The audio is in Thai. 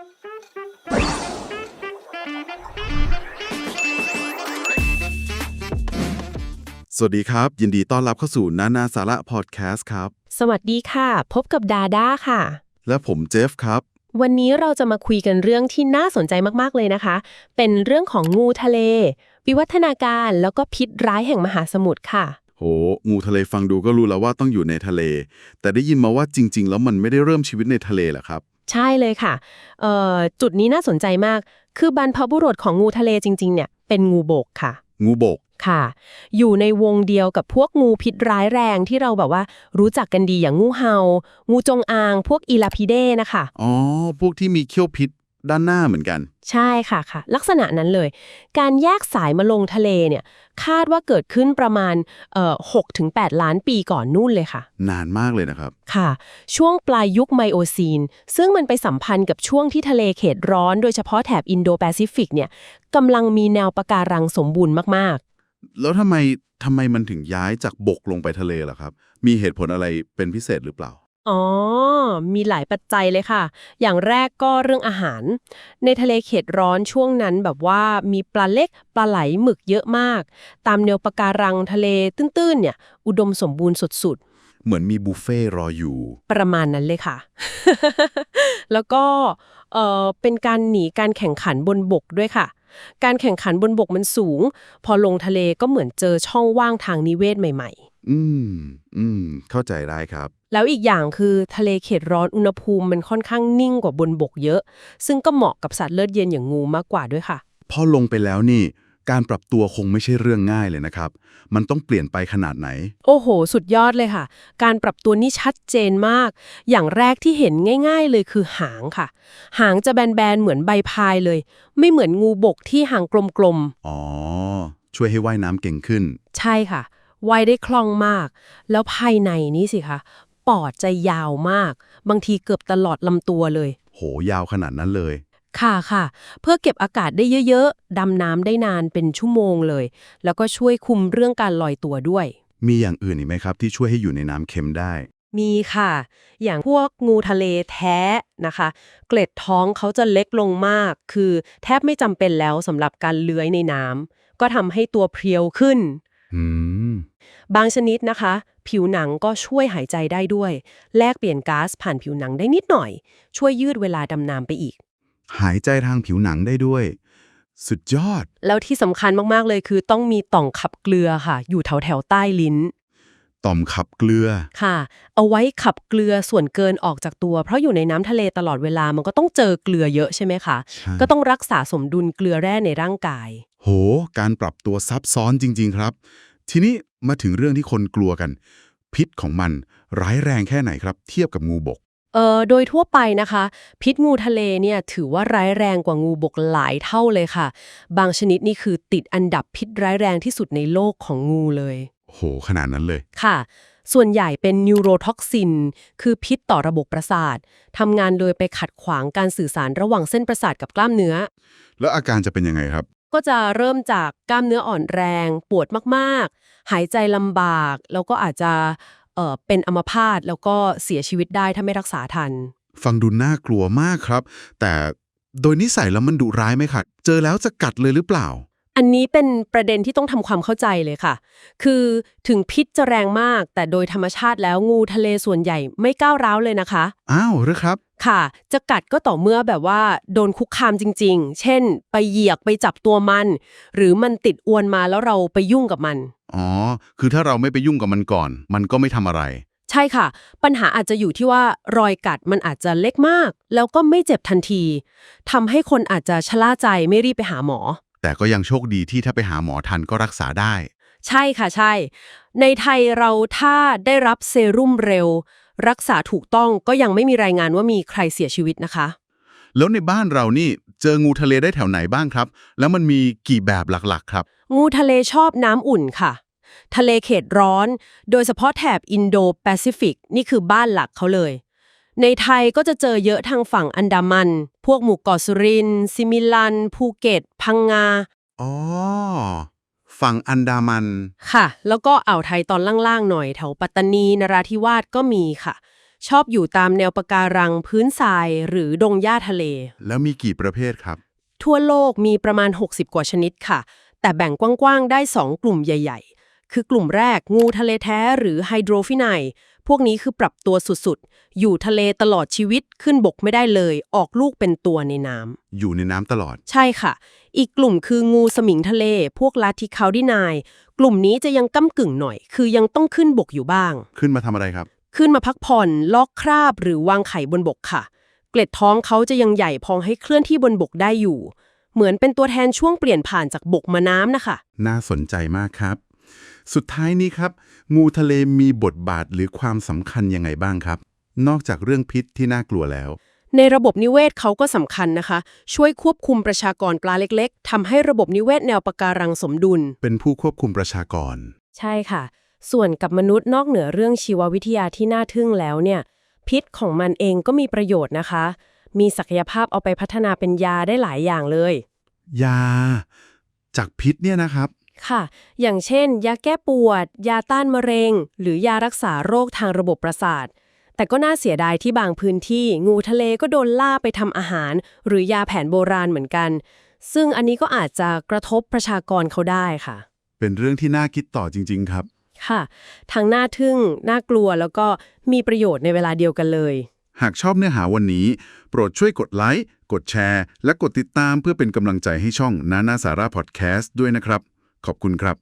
สวัสดีครับ ยินดีต้อนรับเข้าสู่นานาสาระพอดแคสต์ครับ สวัสดีค่ะ พบกับดาด้าค่ะ และผมเจฟครับ วันนี้เราจะมาคุยกันเรื่องที่น่าสนใจมาก ๆ เลยนะคะ เป็นเรื่องของงูทะเล วิวัฒนาการแล้วก็พิษร้ายแห่งมหาสมุทรค่ะ โห งูทะเลฟังดูก็รู้แล้วว่าต้องอยู่ในทะเล แต่ได้ยินมาว่าจริง ๆ แล้วมันไม่ได้เริ่มชีวิตในทะเลเหรอครับ ใช่เลยค่ะเอ่อจุดนี้น่าสนใจมาก คือบรรพบุรุษของงูทะเลจริง ๆ เนี่ยเป็นงูบกค่ะ งูบกค่ะ อยู่ในวงเดียวกับพวกงูพิษร้ายแรงที่เราแบบว่ารู้จักกันดีอย่างงูเห่า งูจงอาง พวกอีลาพิเดนะคะ อ๋อ พวกที่มีเขี้ยวพิษ ด้านหน้าเหมือนกัน ใช่ค่ะค่ะ ลักษณะนั้นเลย การแยกสายมาลงทะเลเนี่ย คาดว่าเกิดขึ้นประมาณเอ่อ6ถึง8ล้านปีก่อนนู่นเลยค่ะ นานมากเลยนะครับ ค่ะ ช่วงปลายยุคไมโอซีน ซึ่งมันไปสัมพันธ์กับช่วงที่ทะเลเขตร้อนโดยเฉพาะแถบอินโดแปซิฟิกเนี่ยกำลังมีแนวปะการังสมบูรณ์มากแล้วทำไมทำไมมันถึงย้ายจากบกลงไปทะเลล่ะครับ มีเหตุผลอะไรเป็นพิเศษหรือเปล่าๆ อ๋อ มีหลายปัจจัยเลยค่ะ อย่างแรกก็เรื่องอาหาร ในทะเลเขตร้อนช่วงนั้นแบบว่ามีปลาเล็กปลาไหลหมึกเยอะมาก ตามแนวปะการังทะเลตื้นๆเนี่ย อุดมสมบูรณ์สุดๆ เหมือนมีบุฟเฟ่รออยู่ ประมาณนั้นเลยค่ะ แล้วก็เอ่อเป็นการหนีการแข่งขันบนบกด้วยค่ะ การแข่งขันบนบกมันสูง พอลงทะเลก็เหมือนเจอช่องว่างทางนิเวศใหม่อืม อืม เข้าใจได้ครับๆ แล้วอีกอย่างคือทะเลเขตร้อนอุณหภูมิมันค่อนข้างนิ่งกว่าบนบกเยอะ ซึ่งก็เหมาะกับสัตว์เลือดเย็นอย่างงูมากกว่าด้วยค่ะ พอลงไปแล้วนี่ การปรับตัวคงไม่ใช่เรื่องง่ายเลยนะครับ มันต้องเปลี่ยนไปขนาดไหน โอ้โห สุดยอดเลยค่ะ การปรับตัวนี่ชัดเจนมาก อย่างแรกที่เห็นง่าย ๆ เลยคือหางค่ะ หางจะแบนๆเหมือนใบพายเลย ไม่เหมือนงูบกที่หางกลมอ๋อช่วยให้ว่ายน้ำเก่งขึ้นๆใช่ค่ะว่ายได้คล่องมาก แล้วภายในนี้สิคะ ปอดจะยาวมาก บางทีเกือบตลอดลำตัวเลย โหยาวขนาดนั้นเลย ค่ะค่ะ เพื่อเก็บอากาศได้เยอะๆ ดำน้ำได้นานเป็นชั่วโมงเลย แล้วก็ช่วยคุมเรื่องการลอยตัวด้วย มีอย่างอื่นอีกไหมครับ ที่ช่วยให้อยู่ในน้ำเค็มได้ มีค่ะ อย่างพวกงูทะเลแท้นะคะ เกล็ดท้องเขาจะเล็กลงมาก คือแทบไม่จำเป็นแล้วสำหรับการเลื้อยในน้ำก็ทำให้ตัวเพรียวขึ้น อืม บางชนิดนะคะ ผิวหนังก็ช่วยหายใจได้ด้วย แลกเปลี่ยนก๊าซผ่านผิวหนังได้นิดหน่อย ช่วยยืดเวลาดำน้ำไปอีก หายใจทางผิวหนังได้ด้วย สุดยอด แล้วที่สำคัญมากๆเลยคือ ต้องมีต่องขับเกลือค่ะ อยู่แถวแถวๆใต้ลิ้น ต่อมขับเกลือค่ะ เอาไว้ขับเกลือส่วนเกินออกจากตัว เพราะอยู่ในน้ำทะเลตลอดเวลามันก็ต้องเจอเกลือเยอะใช่ไหมคะ ใช่ก็ต้องรักษาสมดุลเกลือแร่ในร่างกาย โห การปรับตัวซับซ้อนจริง ๆ ครับ ทีนี้มาถึงเรื่องที่คนกลัวกัน พิษของมันร้ายแรงแค่ไหนครับ เทียบกับงูบก เอ่อโดยทั่วไปนะคะ พิษงูทะเลเนี่ยถือว่าร้ายแรงกว่างูบกหลายเท่าเลยค่ะ บางชนิดนี่คือติดอันดับพิษร้ายแรงที่สุดในโลกของงูเลยโหขนาดนั้นเลยค่ะ ส่วนใหญ่เป็นนิวโรท็อกซิน คือพิษต่อระบบประสาททำงานโดยไปขัดขวางการสื่อสารระหว่างเส้นประสาทกับกล้ามเนื้อ แล้วอาการจะเป็นยังไงครับ ก็จะเริ่มจากกล้ามเนื้ออ่อนแรง ปวดมากๆ หายใจลำบาก แล้วก็อาจจะเอ่อเป็นอัมพาตแล้วก็เสียชีวิตได้ถ้าไม่รักษาทัน ฟังดูน่ากลัวมากครับ แต่โดยนิสัยแล้วมันดุร้ายไหมครับเจอแล้วจะกัดเลยหรือเปล่า อันนี้เป็นประเด็นที่ต้องทำความเข้าใจเลยค่ะ คือถึงพิษจะแรงมาก แต่โดยธรรมชาติแล้วงูทะเลส่วนใหญ่ไม่ก้าวร้าวเลยนะคะ อ้าวหรือครับ ค่ะ จะกัดก็ต่อเมื่อแบบว่า โดนคุกคามจริง ๆ เช่น ไปเหยียกไปจับตัวมัน หรือมันติดอวนมาแล้วเราไปยุ่งกับมัน อ๋อ คือถ้าเราไม่ไปยุ่งกับมันก่อน มันก็ไม่ทำอะไร ใช่ค่ะ ปัญหาอาจจะอยู่ที่ว่ารอยกัดมันอาจจะเล็กมาก แล้วก็ไม่เจ็บทันทีทำให้คนอาจจะชะล่าใจไม่รีบไปหาหมอ แต่ก็ยังโชคดีที่ถ้าไปหาหมอทันก็รักษาได้ ใช่ค่ะใช่ ในไทยเราถ้าได้รับเซรุ่มเร็ว รักษาถูกต้องก็ยังไม่มีรายงานว่ามีใครเสียชีวิตนะคะ แล้วในบ้านเรานี่เจองูทะเลได้แถวไหนบ้างครับ แล้วมันมีกี่แบบหลักๆ ครับ งูทะเลชอบน้ำอุ่นค่ะ ทะเลเขตร้อน โดยเฉพาะแถบอินโดแปซิฟิกนี่คือบ้านหลักเขาเลย ในไทยก็จะเจอเยอะทางฝั่งอันดามัน พวกหมู่เกาะสุรินทร์ซิมิลัน ภูเก็ต พังงา อ๋อ ฝั่งอันดามัน ค่ะ แล้วก็อ่าวไทยตอนล่างๆหน่อยแถวปัตตานีนราธิวาสก็มีค่ะ ชอบอยู่ตามแนวปะการังพื้นทรายหรือดงหญ้าทะเล แล้วมีกี่ประเภทครับ ทั่วโลกมีประมาณ 60 กว่าชนิดค่ะ แต่แบ่งกว้างๆได้ 2 กลุ่มใหญ่ ๆ คือกลุ่มแรกงูทะเลแท้หรือไฮโดรฟินไน พวกนี้คือปรับตัวสุดๆ อยู่ทะเลตลอดชีวิตขึ้นบกไม่ได้เลย ออกลูกเป็นตัวในน้ำอยู่ในน้ำตลอด ใช่ค่ะ อีกกลุ่มคืองูสมิงทะเล พวกลาทิคาวดินาย กลุ่มนี้จะยังก้ากึ่งหน่อย คือยังต้องขึ้นบกอยู่บ้าง ขึ้นมาทำอะไรครับ ขึ้นมาพักผ่อนลอกคราบหรือวางไข่บนบกค่ะ เกล็ดท้องเขาจะยังใหญ่พอให้เคลื่อนที่บนบกได้อยู่ เหมือนเป็นตัวแทนช่วงเปลี่ยนผ่านจากบกมาน้ำนะคะ น่าสนใจมากครับ สุดท้ายนี้ครับ งูทะเลมีบทบาทหรือความสำคัญยังไงบ้างครับ นอกจากเรื่องพิษที่น่ากลัวแล้ว ในระบบนิเวศเขาก็สำคัญนะคะ ช่วยควบคุมประชากรปลาเล็กๆทำให้ระบบนิเวศแนวปะการังสมดุล เป็นผู้ควบคุมประชากร ใช่ค่ะ ส่วนกับมนุษย์นอกเหนือเรื่องชีววิทยาที่น่าทึ่งแล้วเนี่ย พิษของมันเองก็มีประโยชน์นะคะ มีศักยภาพเอาไปพัฒนาเป็นยาได้หลายอย่างเลย ยา จากพิษเนี่ยนะครับ ค่ะ อย่างเช่น ยาแก้ปวด ยาต้านมะเร็ง หรือยารักษาโรคทางระบบประสาท แต่ก็น่าเสียดายที่บางพื้นที่ งูทะเลก็โดนล่าไปทำอาหาร หรือยาแผนโบราณเหมือนกัน ซึ่งอันนี้ก็อาจจะกระทบประชากรเขาได้ค่ะ เป็นเรื่องที่น่าคิดต่อจริง ๆ ครับ ค่ะ ทั้งน่าทึ่ง น่ากลัวแล้วก็มีประโยชน์ในเวลาเดียวกันเลย หากชอบเนื้อหาวันนี้ โปรดช่วยกดไลค์ กดแชร์ และกดติดตามเพื่อเป็นกำลังใจให้ช่องนานาสาระพอดแคสต์ด้วยนะครับ ขอบคุณครับ